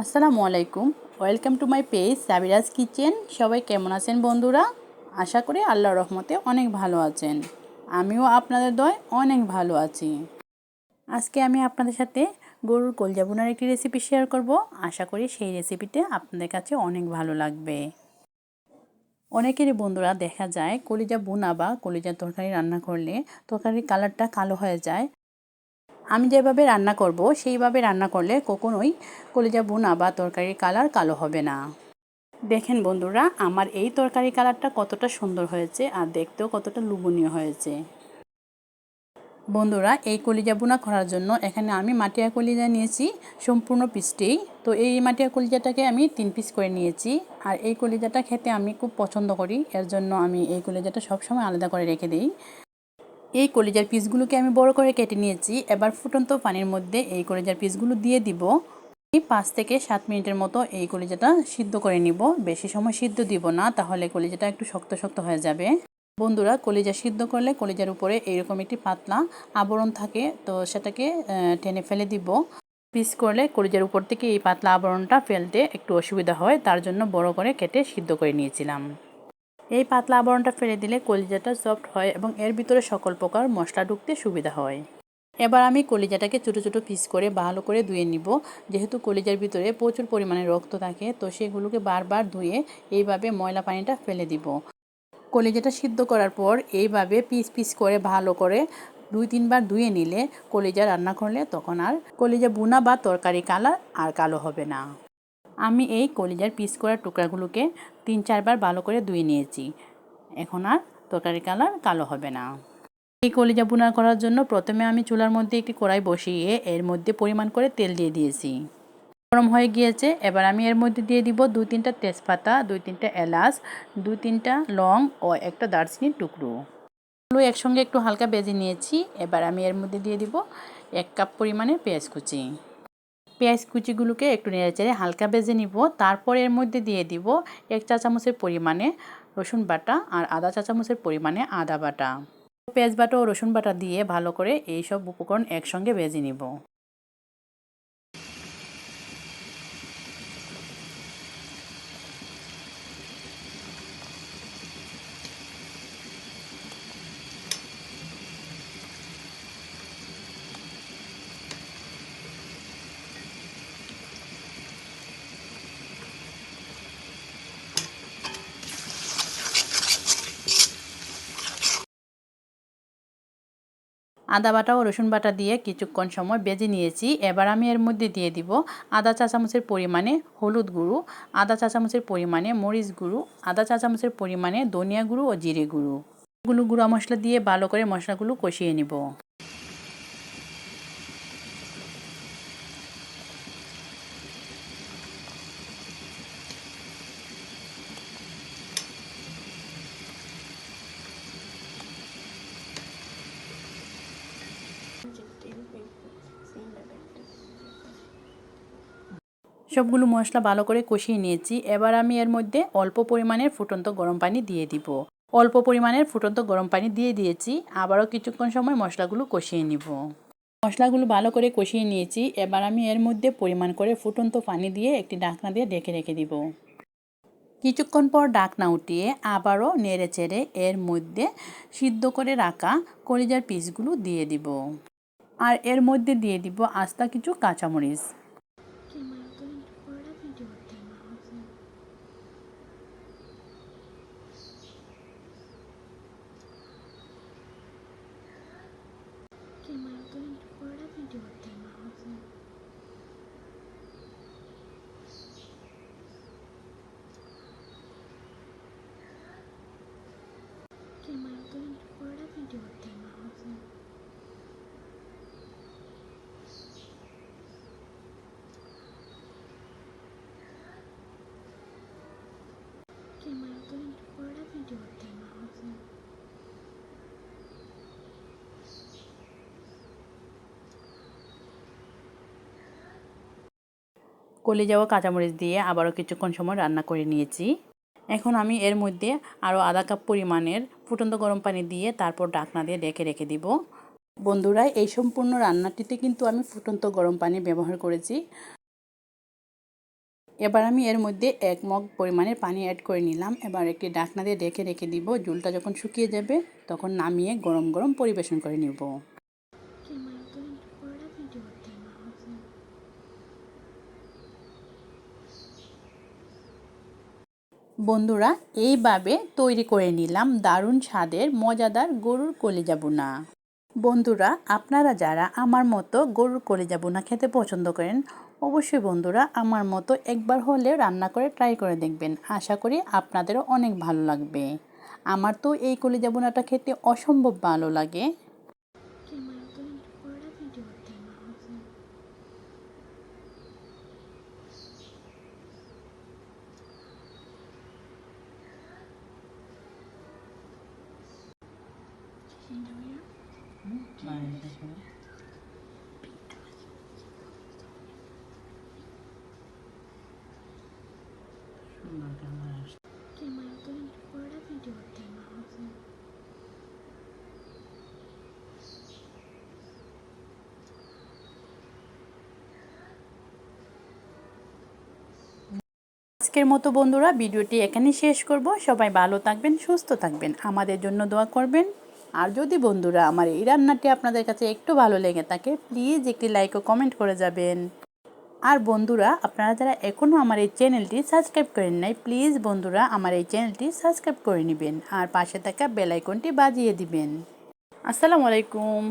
আসসালামু আলাইকুম। Welcome to my page Sabiraj kitchen সবাই কেমন আছেন বন্ধুরা? আশা করি আল্লাহ রহমতে অনেক ভালো আছেন। আমিও আপনাদের দয় অনেক ভালো আছি। আজকে আমি আপনাদের সাথে গরুর কলজা বোনার একটি রেসিপি শেয়ার করব। আশা করি সেই রেসিপিটা আপনাদের কাছে অনেক ভালো লাগবে। অনেকেরই বন্ধুরা দেখা যায়, কলিজা বোনা বা কলিজা তরকারি রান্না করলে তরকারির কালারটা কালো হয়ে যায়। আমি যেভাবে রান্না করব, সেইভাবে রান্না করলে কখনোই কলিজা বোনা বা তরকারির কালার কালো হবে না। দেখেন বন্ধুরা, আমার এই তরকারি কালারটা কতটা সুন্দর হয়েছে আর দেখতেও কতটা লুবনীয় হয়েছে। বন্ধুরা, এই কলিজা বোনা করার জন্য এখানে আমি মাটিয়া কলিজা নিয়েছি, সম্পূর্ণ পিসটেই তো এই মাটিয়া কলিজাটাকে আমি তিন পিস করে নিয়েছি আর এই কলিজাটা খেতে আমি খুব পছন্দ করি। এর জন্য আমি এই কলিজাটা সবসময় আলাদা করে রেখে দিই। এই কলিজার পিসগুলোকে আমি বড় করে কেটে নিয়েছি। এবার ফুটন্ত পানির মধ্যে এই কলিজার পিসগুলো দিয়ে দিব। পাঁচ থেকে সাত মিনিটের মতো এই কলিজাটা সিদ্ধ করে নিব। বেশি সময় সিদ্ধ দিব না, তাহলে কলিজাটা একটু শক্ত শক্ত হয়ে যাবে। বন্ধুরা, কলিজা সিদ্ধ করলে কলিজার উপরে এইরকম একটি পাতলা আবরণ থাকে, তো সেটাকে টেনে ফেলে দিব। পিস করলে কলিজার উপর থেকে এই পাতলা আবরণটা ফেলতে একটু অসুবিধা হয়, তার জন্য বড় করে কেটে সিদ্ধ করে নিয়েছিলাম। এই পাতলা আবরণটা ফেলে দিলে কলিজাটা সফট হয় এবং এর ভিতরে সকল প্রকার মশলা ঢুকতে সুবিধা হয়। এবার আমি কলিজাটাকে ছোটো ছোটো পিস করে ভালো করে ধুয়ে নিব। যেহেতু কলিজার ভিতরে প্রচুর পরিমাণে রক্ত থাকে, তো সেগুলোকে বারবার ধুয়ে এইভাবে ময়লা পানিটা ফেলে দিব। কলিজাটা সিদ্ধ করার পর এইভাবে পিস পিস করে ভালো করে দুই তিনবার ধুয়ে নিলে কলিজা রান্না করলে তখন আর কলিজা বুনা বা তরকারি কালার আর কালো হবে না। আমি এই কলিজার পিস করা টুকরাগুলোকে তিন, চারবার ভালো করে ধুয়ে নিয়েছি। এখন আর তরকারি কালার কালো হবে না। এই কলিজা বুনা করার জন্য প্রথমে আমি চুলার মধ্যে একটি কড়াই বসিয়ে এর মধ্যে পরিমাণ করে তেল দিয়ে দিয়েছি। গরম হয়ে গিয়েছে, এবার আমি এর মধ্যে দিয়ে দিব দুই তিনটা তেজপাতা দুই তিনটা এলাচ দুই তিনটা লং ও একটা দারচিনির টুকরো। এগুলো একসঙ্গে একটু হালকা বেজে নিয়েছি, এবার আমি এর মধ্যে দিয়ে দিব এক কাপ পরিমাণে পেঁয়াজ কুচি। পেঁয়াজ কুচিগুলোকে একটু নেড়েচেড়ে হালকা ভেজে নিব। তারপর এর মধ্যে দিয়ে দিব এক চা চামচের পরিমাণে রসুন বাটা আর আদা চা চামচের পরিমাণে আদা বাটা। পেঁয়াজ বাটা ও রসুন বাটা দিয়ে ভালো করে এই সব উপকরণ একসঙ্গে ভেজে নিব। আদা বাটা ও রসুন বাটা দিয়ে কিছুক্ষণ সময় বেজে নিয়েছি। এবার আমি এর মধ্যে দিয়ে দিব আদা চা চামচের পরিমাণে হলুদ গুঁড়ো, আদা চা চামচের পরিমাণে মরিচ গুঁড়ো, আদা চা চামচের পরিমাণে ধনিয়া গুঁড়ো ও জিরে গুঁড়ো। গুলো গুঁড়া মশলা দিয়ে ভালো করে মশলাগুলো কষিয়ে নিব। সবগুলো মশলা ভালো করে কষিয়ে নিয়েছি। এবার আমি এর মধ্যে অল্প পরিমাণের ফুটন্ত গরম পানি দিয়ে দিব। অল্প পরিমাণের ফুটন্ত গরম পানি দিয়ে দিয়েছি। আবারও কিছুক্ষণ সময় মশলাগুলো কষিয়ে নিব। মশলাগুলো ভালো করে কষিয়ে নিয়েছি। এবার আমি এর মধ্যে পরিমাণ করে ফুটন্ত পানি দিয়ে একটি ডাকনা দিয়ে ডেকে রেখে দিব। কিছুক্ষণ পর ডাকনা উঠিয়ে আবারও নেড়ে চেড়ে এর মধ্যে সিদ্ধ করে রাখা কলিজার পিসগুলো দিয়ে দিব। আর এর মধ্যে দিয়ে দিব আস্তা কিছু কাঁচামরিচ। কলে যাওয়া কাঁচামরিচ দিয়ে আবারও কিছুক্ষণ সময় রান্না করে নিয়েছি। এখন আমি এর মধ্যে আরও আধা কাপ পরিমাণের ফুটন্ত গরম পানি দিয়ে তারপর ডাকনা দিয়ে ডেকে রেখে দিব। বন্ধুরা, এই সম্পূর্ণ রান্নাটিতে কিন্তু আমি ফুটন্ত গরম পানি ব্যবহার করেছি। এবার আমি এর মধ্যে এক মগ পরিমাণের পানি অ্যাড করে নিলাম। এবার একটি ডাকনা দিয়ে ডেকে রেখে দিব। ঝুলটা যখন শুকিয়ে যাবে, তখন নামিয়ে গরম গরম পরিবেশন করে নিব। বন্ধুরা, এইভাবে তৈরি করে নিলাম দারুণ স্বাদের, মজাদার গরুর কলিজা বুনা বন্ধুরা, আপনারা যারা আমার মতো গরুর কলিজা বুনা খেতে পছন্দ করেন, অবশ্যই বন্ধুরা আমার মতো একবার হলেও রান্না করে ট্রাই করে দেখবেন। আশা করি আপনাদেরও অনেক ভালো লাগবে। আমার তো এই কলিজা বুনাটা খেতে অসম্ভব ভালো লাগে। আজকের মতো বন্ধুরা, ভিডিওটি এখানে শেষ করব। সবাই ভালো থাকবেন, সুস্থ থাকবেন। আমাদের জন্য দোয়া করবেন। আর যদি বন্ধুরা আমার এই রান্নাটি আপনাদের কাছে একটু ভালো লেগে থাকে প্লিজ একটি লাইক ও কমেন্ট করে যাবেন। আর বন্ধুরা, আপনারা যারা এখনও আমার এই চ্যানেলটি সাবস্ক্রাইব করেন নাই প্লিজ বন্ধুরা আমার এই চ্যানেলটি সাবস্ক্রাইব করে নেবেন আর পাশে থাকা বেলাইকনটি বাজিয়ে দিবেন। আসসালামু আলাইকুম।